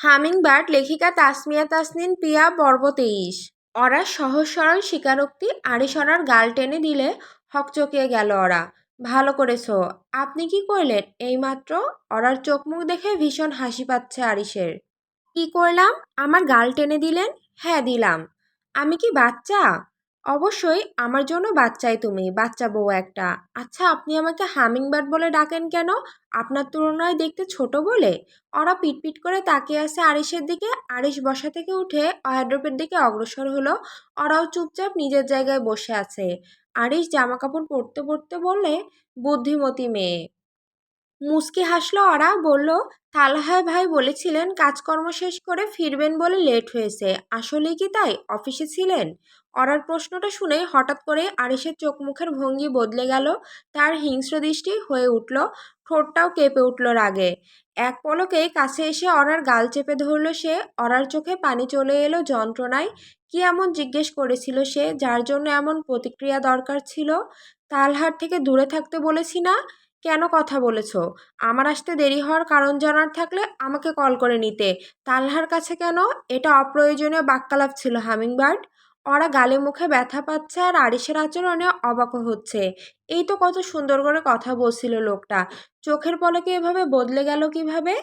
Hummingbird লেখিকা তাসমিয়া তাসনিন পিয়া পর্ব তেইশ। ওরা সহজ সরল স্বীকারোক্তি আড়িসরার গাল টেনে দিলে হকচকিয়ে গেল ওরা। ভালো করেছ, আপনি কি করলেন? এইমাত্র ওরার চোখ মুখ দেখে ভীষণ হাসি পাচ্ছে আরিসের কি করলাম? আমার গাল টেনে দিলেন? হ্যাঁ দিলাম। আমি কি বাচ্চা? অবশ্যই, আমার জন্য বাচ্চাই তুমি, বাচ্চা বউ একটা। আচ্ছা আপনি আমাকে হামিংবার্ড বলে ডাকেন কেন? আপনার তুলনায় দেখতে ছোট বলে? ওরা পিটপিট করে তাকিয়ে আছে আরিসের দিকে। আরিস বসা থেকে উঠে অয়াড্রপের দিকে অগ্রসর হলো। ওরাও চুপচাপ নিজের জায়গায় বসে আছে। আরিস জামা কাপড় পরতে পরতে বললে, বুদ্ধিমতী মেয়ে। মুস্কি হাসলো ওরা, বলল তালহায় ভাই বলেছিলেন, কাজকর্ম শেষ করে ফিরবেন বলে লেট হয়েছে। আসলে কি তাই? অফিসে ছিলেন? অরার প্রশ্নটা শুনে হঠাৎ করে আরিসের চোখ মুখের ভঙ্গি বদলে গেল। তার হিংস্র দৃষ্টি হয়ে উঠল। ঠোঁটটাও কেঁপে উঠল রাগে। এক পলকে কাছে এসে অরার গাল চেপে ধরল সে। অরার চোখে পানি চলে এলো যন্ত্রণায়। কি এমন জিজ্ঞেস করেছিল সে, যার জন্য এমন প্রতিক্রিয়া দরকার ছিল? তালহার থেকে দূরে থাকতে বলেছি না। কেন কথা বলেছ? আমার আসতে দেরি হওয়ার কারণ জানার থাকলে আমাকে কল করে নিতে। তালহার কাছে কেন? এটা অপ্রয়োজনীয় বাক্যালাপ ছিল, হামিংবার্ড। ওরা গালে মুখে ব্যথা পাচ্ছে আর আরিসের আচরণে অবাক হচ্ছে। এই তো কত সুন্দর করে কথা বলছিল লোকটা। চোখের পলকে এভাবে বদলে গেল কীভাবে?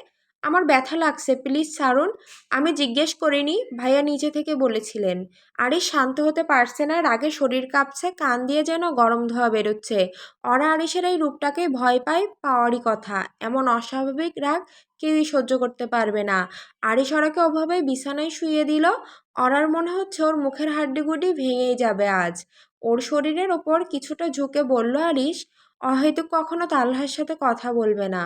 আমার ব্যথা লাগছে, প্লিজ ছাড়ুন। আমি জিজ্ঞেস করিনি, ভাইয়া নিজে থেকে বলেছিলেন। আরিস শান্ত হতে পারছে না, রাগে শরীর কাঁপছে, কান দিয়ে যেন গরম ধোয়া বেরোচ্ছে। অরা আরিসের এই রূপটাকে ভয় পায়, পাওয়ারই কথা। এমন অস্বাভাবিক রাগ কেউই সহ্য করতে পারবে না। আরিস ওরাকে ওভাবে বিছানায় শুয়ে দিল। অরার মনে হচ্ছে ওর মুখের হাড্ডিগুডি ভেঙেই যাবে আজ। ওর শরীরের ওপর কিছুটা ঝুঁকে বলল আরিস হয়তো কখনো তাল্লাহার সাথে কথা বলবে না।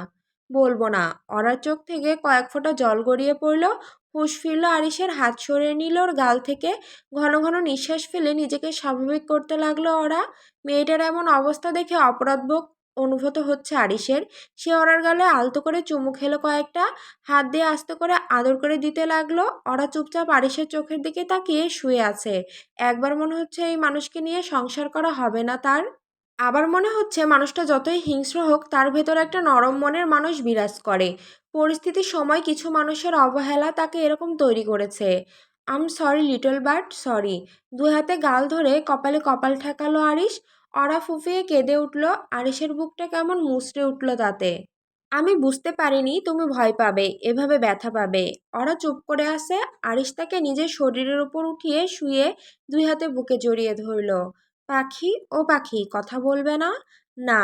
বলব না। অরার চোখ থেকে কয়েক ফোঁটা জল গড়িয়ে পড়ল, হুশ ফিরল আরিসের হাত সরিয়ে নিল ওর গাল থেকে। ঘন ঘন নিঃশ্বাস ফেলে নিজেকে স্বাভাবিক করতে লাগল ওরা মেয়েটার এমন অবস্থা দেখে অপরাধবোধ অনুভূত হচ্ছে আরিসের সে ওরার গালে আলতো করে চুমু খেলো কয়েকটা, হাত দিয়ে আস্তে করে আদর করে দিতে লাগল। ওরা চুপচাপ আরিসের চোখের দিকে তাকিয়ে শুয়ে আছে। একবার মনে হচ্ছে এই মানুষকে নিয়ে সংসার করা হবে না তার। আবার মনে হচ্ছে মানুষটা যতই হিংস্র হোক, তার ভেতর একটা নরম মনের মানুষ বিরাজ করে। পরিস্থিতির সময়, কিছু মানুষের অবহেলা তাকে এরকম তৈরি করেছে। I'm sorry little bird sorry দুই হাতে গাল ধরে কপালে কপাল ঠেকালো আরিস অরা ফুফিয়ে কেঁদে উঠল আরিসের বুকটা কেমন মুচড়ে উঠল তাতে। আমি বুঝতে পারিনি, তুমি ভয় পাবে, এভাবে ব্যথা পাবে। ওরা চুপ করে আসে আরিস তাকে নিজের শরীরের উপর উঠিয়ে শুয়ে দুই হাতে বুকে জড়িয়ে ধরল। পাখি ও পাখি, কথা বলবে না? না।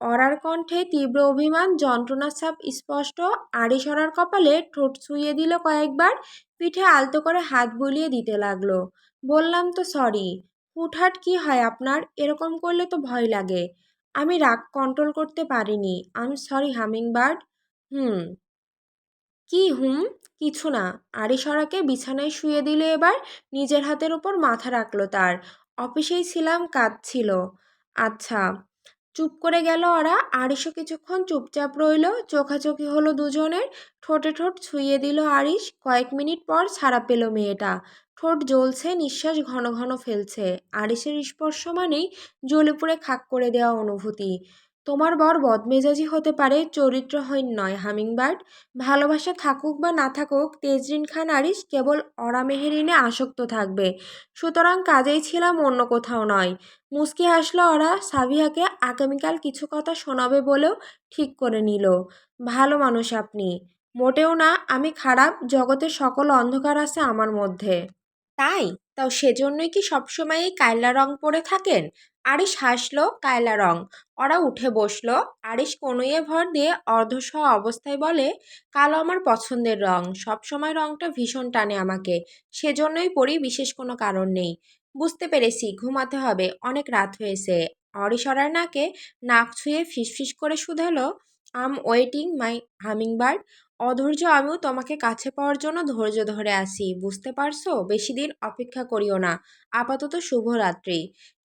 অরার কণ্ঠে তীব্র অভিমান, যন্ত্রণার ছাপ স্পষ্ট, আড়ি সরার কপালে ঠোঁট ছুঁয়ে দিল কয়েকবার, পিঠে আলতো করে হাত বুলিয়ে দিতে লাগল। বললাম, তো সরি হুটহাট কি হয় আপনার? এরকম করলে তো ভয় লাগে। আমি রাগ কন্ট্রোল করতে পারিনি। I'm sorry humming bird hmm. কি হুম? কিছু না। আড়ি সরাকে বিছানায় শুয়ে দিল এবার, নিজের হাতের উপর মাথা রাখল তার। অফিসেই ছিলাম, কাজ ছিল। আচ্ছা চুপ করে গেল ওরা আরিশও কিছুক্ষণ চুপচাপ রইল। চোখাচোখি হলো দুজনের। ঠোঁটে ঠোঁট ছুঁয়ে দিল আরিশ। কয়েক মিনিট পর ছাড়া পেল মেয়েটা। ঠোঁট জ্বলছে, নিঃশ্বাস ঘন ঘন ফেলছে। আরিসের স্পর্শ মানেই জ্বলে পুড়ে খাক করে দেওয়া অনুভূতি। তোমার বর বদমেজাজি হতে পারে, চরিত্রহীন নয়, হামিংবার্ড। ভালোবাসা থাকুক বা না থাকুক, তেজরিন খান আরিস কেবল অরামেহেরিনে আসক্ত থাকবে। সুতরাং কাজেই ছিলাম অন্য কোথাও নয়। মুস্কি হাসলো ওরা সাবিহাকে আগামীকাল কিছু কথা শোনাবে বলেও ঠিক করে নিল। ভালো মানুষ আপনি। মোটেও না, আমি খারাপ, জগতের সকল অন্ধকার আছে আমার মধ্যে। তাই? তাও সেজন্যই কি সবসময়ই কায়লা রং পরে থাকেন? আরিস হাসলো, কায়লা রং। ওরা উঠে বসল। আরিস কনুইয়ে ভর দিয়ে অর্ধস অবস্থায় বলে, কালো আমার পছন্দের রং। সবসময় রংটা ভীষণ টানে আমাকে। সেজন্যই পরি বিশেষ কোনো কারণ নেই। বুঝতে পেরেছি, ঘুমাতে হবে। অনেক রাত হয়েছে। অরিসরার নাকে নাক ছুঁয়ে ফিসফিস করে শুধালো আম ওয়েটিং মাই হামিংবার্ড অধৈর্য আমিও তোমাকে কাছে পাওয়ার জন্য ধৈর্য ধরে আসি, বুঝতে পারছ? বেশি দিন অপেক্ষা করিও না। আপাতত শুভরাত্রি।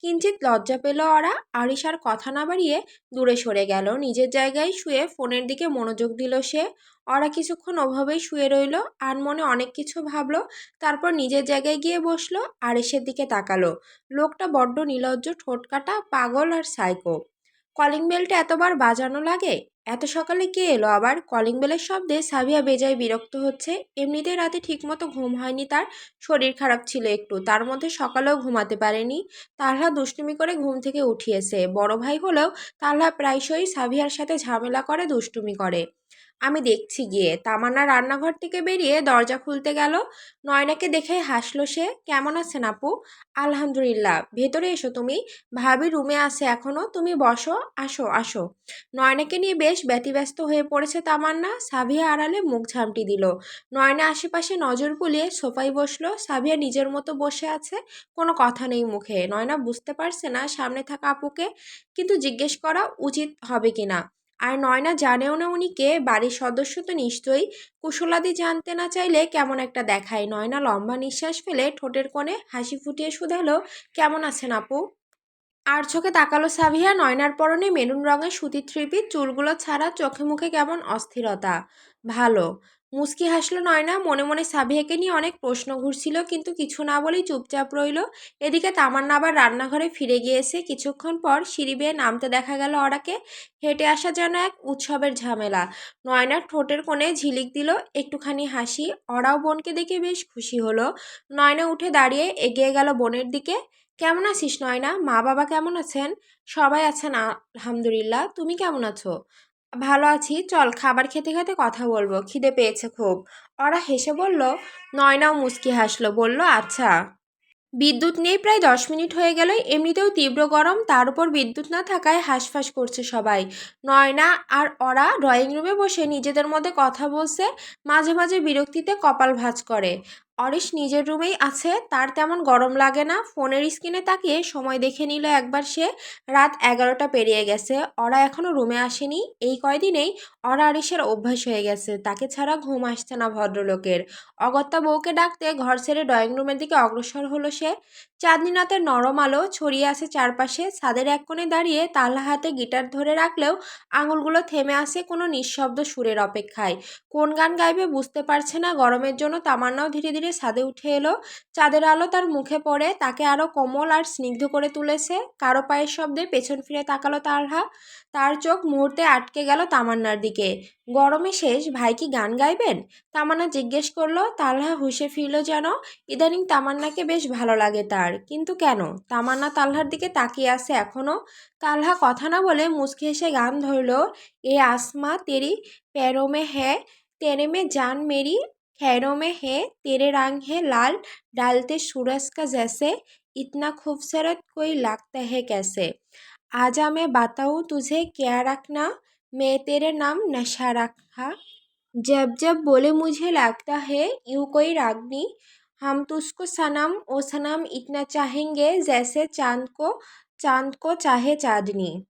কিঞ্চিত লজ্জা পেল ওরা আরিশার কথা না বাড়িয়ে দূরে সরে গেল। নিজের জায়গায় শুয়ে ফোনের দিকে মনোযোগ দিল সে। ওরা কিছুক্ষণ ওভাবেই শুয়ে রইল আর মনে অনেক কিছু ভাবলো, তারপর নিজের জায়গায় গিয়ে বসল আরিসের দিকে তাকালো। লোকটা বড্ড নিলজ্জ, ঠোঁট কাটা, পাগল আর সাইকো কলিং বেলটা এতবার বাজানো লাগে? এত সকালে কে এলো আবার? কলিং বেলের শব্দে সাবিয়া বেজায় বিরক্ত হচ্ছে। এমনিতে রাতে ঠিকমতো ঘুম হয়নি তার। শরীর খারাপ ছিল একটু। তার মধ্যে সকালেও ঘুমাতে পারেনি। তাহলা দুষ্টুমি করে ঘুম থেকে উঠিয়েছে। বড় ভাই হলেও তাহলা প্রায়শই সাবিয়ার সাথে ঝামেলা করে, দুষ্টুমি করে। আমি দেখছি গিয়ে। তামান্না রান্নাঘর থেকে বেরিয়ে দরজা খুলতে গেল। নয়নাকে দেখে হাসলো সে। কেমন আছেন আপু? আলহামদুলিল্লাহ। ভেতরে এসো তুমি। ভাবি রুমে আছে এখনও। তুমি বসো। আসো আসো। নয়নাকে নিয়ে বেশ ব্যতিব্যস্ত হয়ে পড়েছে তামান্না। সাভিয়া আড়ালে মুখ ঝামটি দিল। নয়না আশেপাশে নজর বুলিয়ে সোফায় বসল। সাভিয়া নিজের মতো বসে আছে। কোনো কথা নেই মুখে। নয়না বুঝতে পারছে না সামনে থাকা আপুকে। কিন্তু জিজ্ঞেস করা উচিত হবে কিনা। আর নয়না জানেও না উনি কে, বাড়ির সদস্য তো নিশ্চয়ই। কুশলাদি জানতে না চাইলে কেমন একটা দেখায়। নয়না লম্বা নিঃশ্বাস ফেলে ঠোঁটের কোণে হাসি ফুটিয়ে শুধালো, কেমন আছেন আপু? আর চোখে তাকালো সাভিয়া নয়নার পরনে মেরুন রঙের সুতির থ্রিপি চুলগুলো ছাড়া চোখে মুখে কেমন অস্থিরতা। ভালো। মুস্কি হাসলো নয়না। মনে মনে সাবিয়াকে নিয়ে অনেক প্রশ্ন ঘুরছিল, কিন্তু কিছু না বলেই চুপচাপ রইল। এদিকে তামান্না আবার রান্নাঘরে ফিরে গিয়েছে। কিছুক্ষণ পর সিঁড়ি বেয়ে নামতে দেখা গেল ওরাকে। হেঁটে আসা যেন এক উৎসবের ঝামেলা। নয়নার ঠোঁটের কোণে ঝিলিক দিল একটুখানি হাসি। ওরাও বোনকে দেখে বেশ খুশি হলো। নয়না উঠে দাঁড়িয়ে এগিয়ে গেল বোনের দিকে। কেমন আছিস নয়না? মা বাবা কেমন আছেন? সবাই আছেন, আলহামদুলিল্লাহ। তুমি কেমন আছো? ভালো আছি, চল খাবার খেতে খেতে কথা বলব। খিদে পেয়েছে খুব। ওরা হেসে বলল নয়নাও মুচকি হাসলো। বলল আচ্ছা। বিদ্যুৎ নেই প্রায় দশ মিনিট হয়ে গেল। এমনিতেও তীব্র গরম, তার উপর বিদ্যুৎ না থাকায় হাঁসফাঁস করছে সবাই। নয়না আর ওরা ড্রয়িং রুমে বসে নিজেদের মধ্যে কথা বলছে, মাঝে মাঝে বিরক্তিতে কপাল ভাঁজ করে। অরিশ নিজের রুমেই আছে, তার তেমন গরম লাগে না। ফোনের স্ক্রিনে তাকিয়ে সময় দেখে নিল একবার সে। রাত এগারোটা পেরিয়ে গেছে ওরা এখনও রুমে আসেনি। এই কয়দিনেই অরা আরিসের অভ্যাস হয়ে গেছে, তাকে ছাড়া ঘুম আসছে না ভদ্রলোকের। অগত্যা বউকে ডাকতে ঘর ছেড়ে ড্রয়িং রুমের দিকে অগ্রসর হলো সে। চাঁদনি নরম আলো ছড়িয়ে আছে চারপাশে, ছাদের এক কোণে দাঁড়িয়ে তালা হাতে গিটার ধরে রাখলেও আঙুলগুলো থেমে আসে কোনো নিঃশব্দ সুরের অপেক্ষায়। কোন গান গাইবে বুঝতে পারছে না, গরমের জন্য তামান্নাও ধীরে ধীরে ছাদে উঠে এলো। চাঁদের আলো তার মুখে পড়ে, তাকে আরও কোমল আর স্নিগ্ধ করে তুলেছে। কারও পায়ের শব্দে পেছন ফিরে তাকালো তারহা। তার চোখ মুহূর্তে আটকে গেল তামান্নার দিকে। গরমে শেষ, ভাই কি গান গাইবেন? তামান্না জিজ্ঞেস করল। তালহা হুশে ফিরল যেন, ইদানিং তামান্নাকে বেশ ভালো লাগে তার। কিন্তু কেন? তামান্না তালহার দিকে তাকিয়ে আছে এখনও তালহা কথা না বলে মুচকি হেসে গান ধরল, এ আসমা তেরি প্যারোমে হ্যাঁ তেরে মে জান মেরি खैरों में है, तेरे रंग है लाल, डालते सूरज का जैसे, इतना खूबसूरत कोई लगता है कैसे? आजा मैं बताऊँ तुझे क्या रखना, मैं तेरे नाम नशा रखा। जब जब बोले मुझे लगता है, यूँ कोई रागनी हम तुझको सनम, ओ सनम इतना चाहेंगे जैसे चाँद को चाँद को चाहे चांदनी।